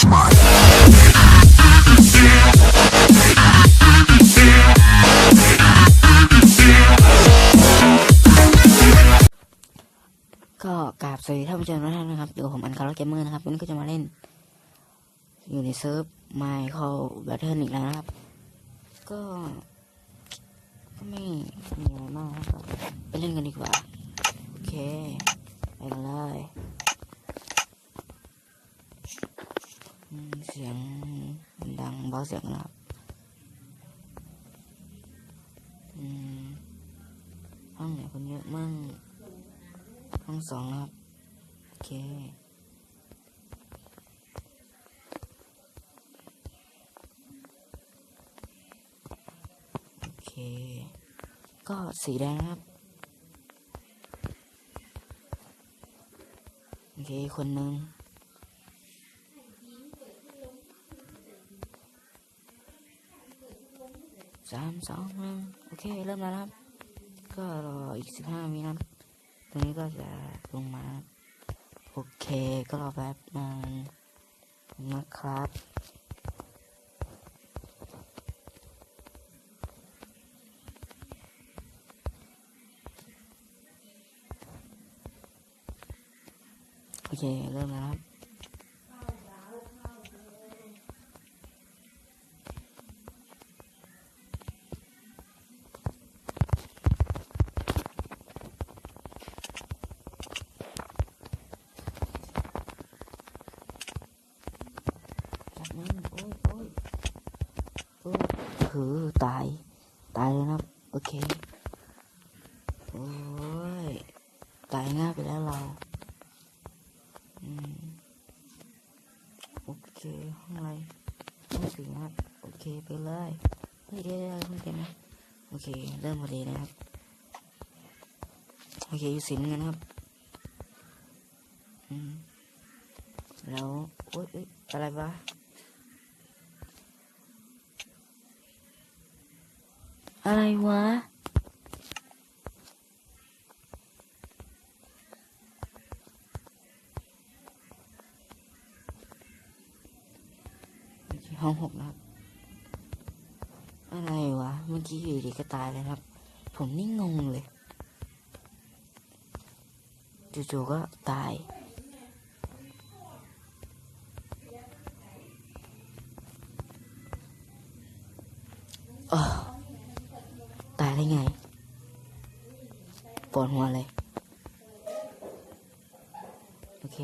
smile. ก็กราบสวัสดีท่านผู้ชมทุกท่านนะครับอยู่กับผมอันคาร์ลเกมเมอร์นะครับวันนี้ก็จะมาเล่น อยู่ในเซิร์ฟไมค์คอลแบทเทิลอีกแล้วนะครับก็ก็ไม่มีอะไรมากครับไปเล่นกันดีกว่า โอเค ไปกันเลยอืมเสียงมันดัง เบาเสียงนะครับห้องไหนคนเยอะมั่งห้องสองนะครับ โอเคโอเค ก็สีแดงครับโอเค คนหนึ่งามสองหนึ่งโอเค เริ่มแล้วครับ ก็รออีกสิบห้าวินะครับตรงนี้ก็จะลงมา โอเค ก็รอแป๊บนึงนะครับโอเค เริ่มแล้วครับ จากนั้นโอ้ยโอ้ยโถือตาย ตายเลยนะครับโอเค โอ้ย ตายง่ายไปแล้วเรา อืม โอเค ห้องอะไรห้องสี่นะครับ โอเค ไปเลยเฮ้ยเดี๋ยวเดี๋ยวเพิ่งเต็มนะ โอเค เริ่มพอดีนะครับ โอเคอยู่สินกันครับ อืม แล้วโอ๊ยเอ้ยอะไรวะ อะไรวะ ห้องหกนะครับ อะไรวะ เมื่อกี้อยู่ดีก็ตายเลยครับ ผมนี่งงเลย จู่ๆก็ตายเออตาย ได้ไงปวดหัวเลย โอเค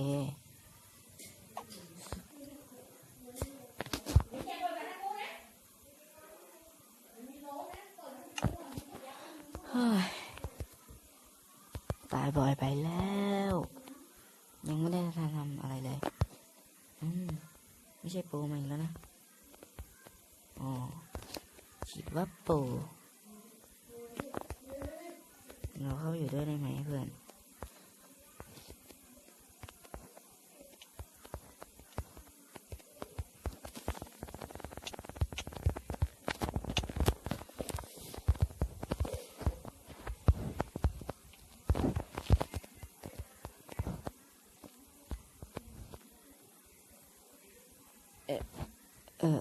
ตายบ่อยไปแล้ว ยังไม่ได้ทำอะไรเลย อืม ไม่ใช่โปรมาอีกแล้วนะ อ๋อคิดว่าโปร เราเข้าอยู่ด้วยได้ไหมเพื่อนเออ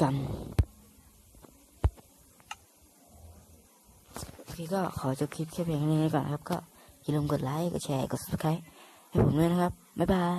กำโอเคก็ขอจบคลิปแค่เพียงเท่านี้ก่อนครับ ก็อย่าลืมกดไลค์ กดแชร์ กด subscribe ให้ผมด้วยนะครับ บ๊ายบาย